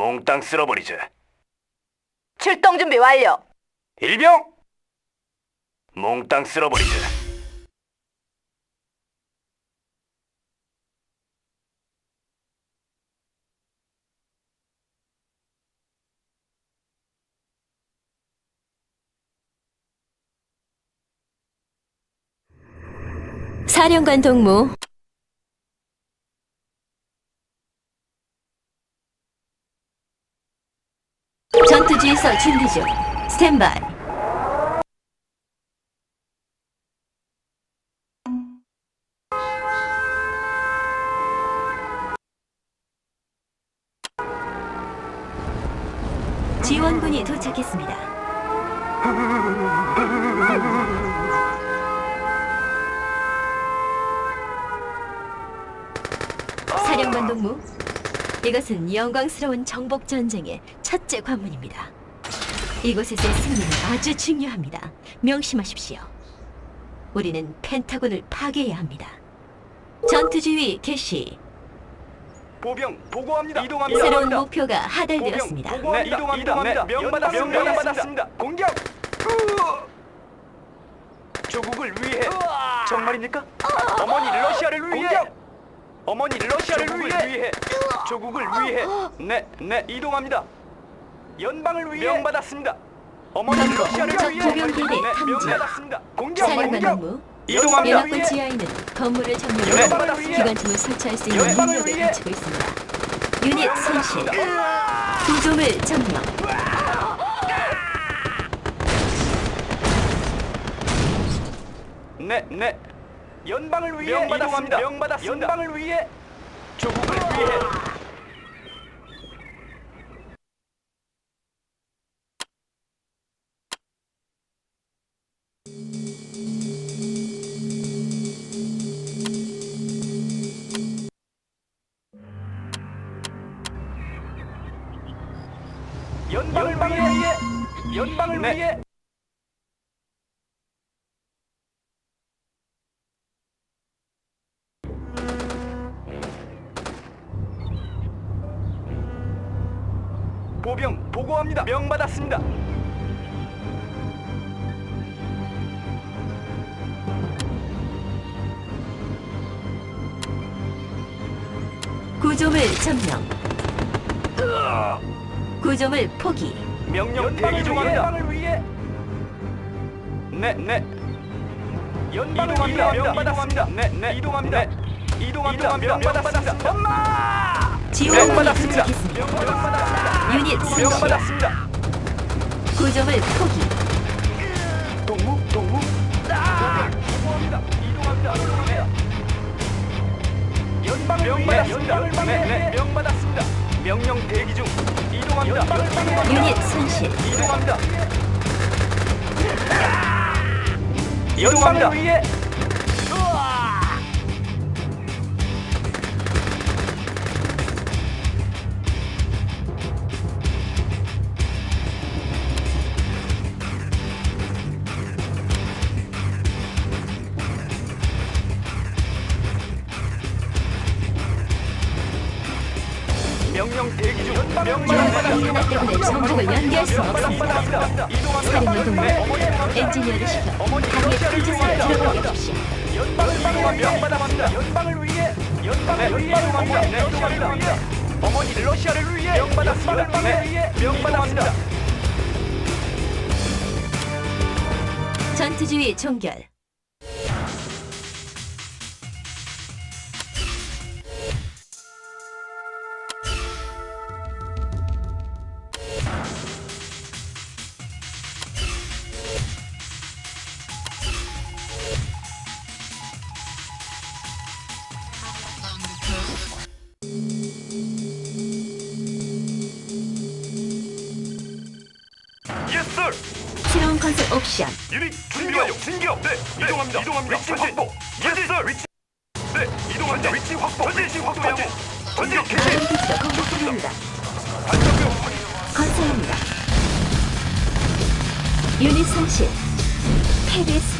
몽땅 쓸어버리자. 출동 준비 완료. 일병! 몽땅 쓸어버리자. 사령관 동무 전투지에서 준비 중 스탠바이 지원군이 도착했습니다. 사령관 동무, 이것은 영광스러운 정복 전쟁의 첫째 관문입니다. 이곳에서의 승리는 아주 중요합니다. 명심하십시오. 우리는 펜타곤을 파괴해야 합니다. 전투지휘 개시. 보병 보고합니다. 이동합니다. 새로운 목표가 하달되었습니다. 네, 이동합니다. 네, 명받았습니다. 명받았습니다. 공격! 조국을 위해 정말입니까? 어머니 러시아를 위해 어머니 러시아를 위해 조국을 위해 네, 네, 이동합니다. 연방을 위해 명받았습니다. 어머니 전국 러시아를 적 위해 조병기대 네, 탐지. 공격! 사령관 이동합니다. 연합군 지하에는 건물을 연방을 위해 기관총을 설치할 수 있는 능력을 위해 갖추고 있습니다. 유닛 손실, 구조물 점령, 네, 네. 연방을 위해 명받았습니다. 명받았습니다. 연방을 위해 조국을 위해 연방을 위해 연방을 위해 보병 보고합니다. 명받았습니다. 구조물 점령, 구조물 포기, 명령 대기 중합니다. 위해 네, 네. 연방합니다. 명받았습니다. 네, 네. 이동합니다. 이동합니다. 명받았습니다. 엄마! 명받았습니다. 도착했습니다. 명받았습니다. 유닛 명받았습니다. 구조물 포기, 동무, 동무. 이동합니다. 이동합니다. 연방 명받았습니다. 네, 네. 명받았습니다. 명령 대기 중. 이동합니다. 유닛 손실, 이동합니다. 이동합니다. 하나 때문에 정복을 연기할 수 없습니다. 사령관 동무, 엔지니어를 시켜 강의 풀지사에 들어가게 해주십시오. 연방을 명받았습니다. 연방을 위해 연방을 위해. 위해 러시아를 위해 명받았습니다. 네, 명받았습니다. 전투지휘 종결. 썰. 새로운 건설 옵션. 유닛 준비 완료. 진격. 네, 이동합니다. 이동합니다. 위치 확보. 예스 썰. 위치. 네, 이동합니다. 위치 확보. 위치 확보. 전격 개시. 다른 기지가 공격합니다. 발전병 확인. 건설합니다. 유닛 손실. 패배했습니다.